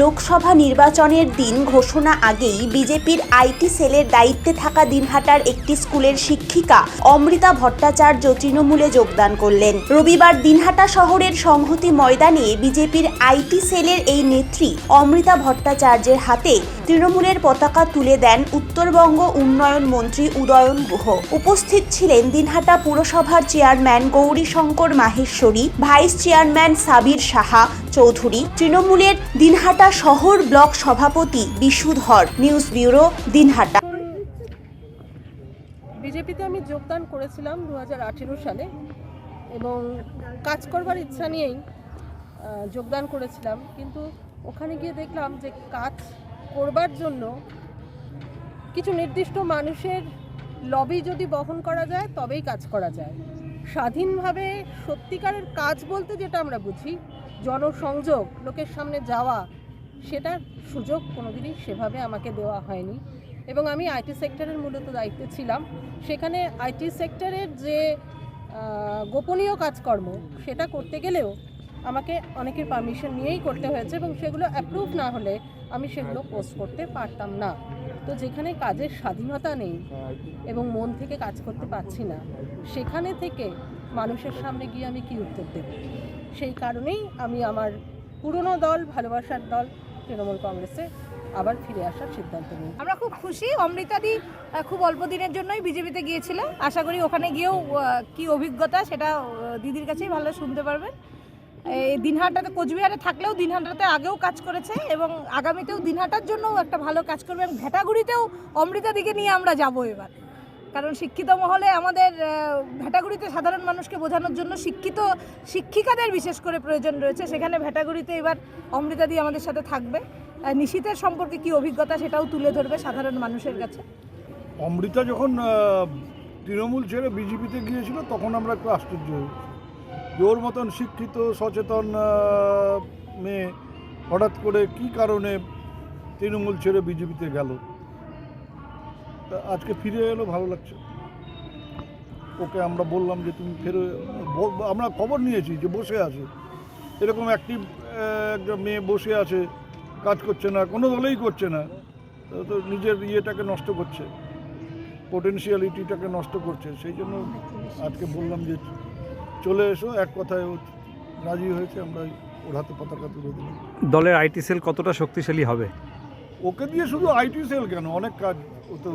লোকসভা নির্বাচনের দিন ঘোষণা আগেই বিজেপির আইটি সেলের দায়িত্বে থাকা দিনহাটার একটি স্কুলের শিক্ষিকা অমৃতা ভট্টাচার্য তৃণমূলে যোগদান করলেন। রবিবার দিনহাটা শহরের সংহতি ময়দানে বিজেপির আইটি সেলের এই নেত্রী অমৃতা ভট্টাচার্যের হাতে তৃণমূলের পতাকা তুলে দেন উত্তরবঙ্গ উন্নয়ন মন্ত্রী উদয়ন গুহ। উপস্থিত ছিলেন দিনহাটা পুরসভার chairman Gaurishankar Maheshwari, vice chairman Sabir Saha Chowdhury, তৃণমূলের দিনহাটা শহর ব্লক সভাপতি বিশুধর নিউজ ব্যুরো দিনহাটা। বিজেপিতে আমি যোগদান করেছিলাম দু হাজার আঠেরো সালে এবং কাজ করবার ইচ্ছা নিয়েই যোগদান করেছিলাম। কিন্তু ওখানে গিয়ে দেখলাম যে কাজ করবার জন্য কিছু নির্দিষ্ট মানুষের লবি যদি বহন করা যায়, তবেই কাজ করা যায়। স্বাধীনভাবে সত্যিকারের কাজ বলতে যেটা আমরা বুঝি, জনসংযোগ, লোকের সামনে যাওয়া, সেটার সুযোগ কোনোদিনই সেভাবে আমাকে দেওয়া হয়নি। এবং আমি আইটি সেক্টরের মূলত দায়িত্বে ছিলাম। সেখানে আইটি সেক্টরের যে গোপনীয় কাজকর্ম, সেটা করতে গেলেও আমাকে অনেকের পারমিশন নিয়েই করতে হয়েছে এবং সেগুলো অ্যাপ্রুভ না হলে আমি সেগুলো পোস্ট করতে পারতাম না। তো যেখানে কাজের স্বাধীনতা নেই এবং মন থেকে কাজ করতে পারছি না, সেখানে থেকে মানুষের সামনে গিয়ে আমি কি উত্তর দেব? সেই কারণেই আমি আমার পুরনো দল, ভালোবাসার দল, তৃণমূল কংগ্রেসে আবার ফিরে আসার সিদ্ধান্ত নিই। আমরা খুব খুশি। অমৃতাদি খুব অল্প দিনের জন্যই বিজেপিতে গিয়েছিল। আশা করি ওখানে গিয়েও কি অভিজ্ঞতা সেটা দিদির কাছেই ভালো শুনতে পারবেন। দিনহাটাতে কোচবিহারে থাকলেও দিনহাটাতে আগেও কাজ করেছে এবং আগামীতেও দিনহাটার জন্যও একটা ভালো কাজ করবে এবং ভেটাগুড়িতেও অমৃতা দিকে নিয়ে আমরা যাব এবার। কারণ শিক্ষিত মহলে আমাদের ভেটাগুড়িতে সাধারণ মানুষকে বোঝানোর জন্য শিক্ষিত শিক্ষিকাদের বিশেষ করে প্রয়োজন রয়েছে। সেখানে ভেটাগুড়িতে এবার অমৃতা আমাদের সাথে থাকবে। আহ, নিশীথের সম্পর্কে কি অভিজ্ঞতা সেটাও তুলে ধরবে সাধারণ মানুষের কাছে। অমৃতা যখন তৃণমূল ছেড়ে বিজেপিতে গিয়েছিল তখন আমরা একটু আশ্চর্য হয়েছি যে ওর মতন শিক্ষিত, সচেতন মেয়ে হঠাৎ করে কি কারণে তৃণমূল ছেড়ে বিজেপিতে গেল? আজকে ফিরে এলো, ভালো লাগছে। ওকে আমরা বললাম যে তুমি ফেরো আমরা খবর নিয়েছি যে বসে আছে। এরকম অ্যাক্টিভ একটা মেয়ে বসে আছে, কাজ করছে না, কোনো দলেই করছে না। তো নিজের ইয়েটাকে নষ্ট করছে পোটেনশিয়ালিটিটাকে নষ্ট করছে, সেই জন্য আজকে বললাম যে চলে এসো এক কথায় ও রাজি হয়েছে আমরা ওর হাতে পতাকা তুলে দিলাম। দলের আইটি সেল কতটা শক্তিশালী হবে? ওকে দিয়ে শুধু আইটি সেল কেন? অনেক কাজ ও তো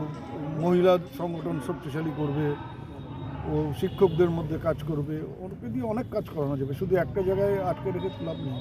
মহিলা সংগঠন শক্তিশালী করবে ও শিক্ষকদের মধ্যে কাজ করবে ওকে দিয়ে অনেক কাজ করানো যাবে। শুধু একটা জায়গায় আটকে রেখে লাভ নেই।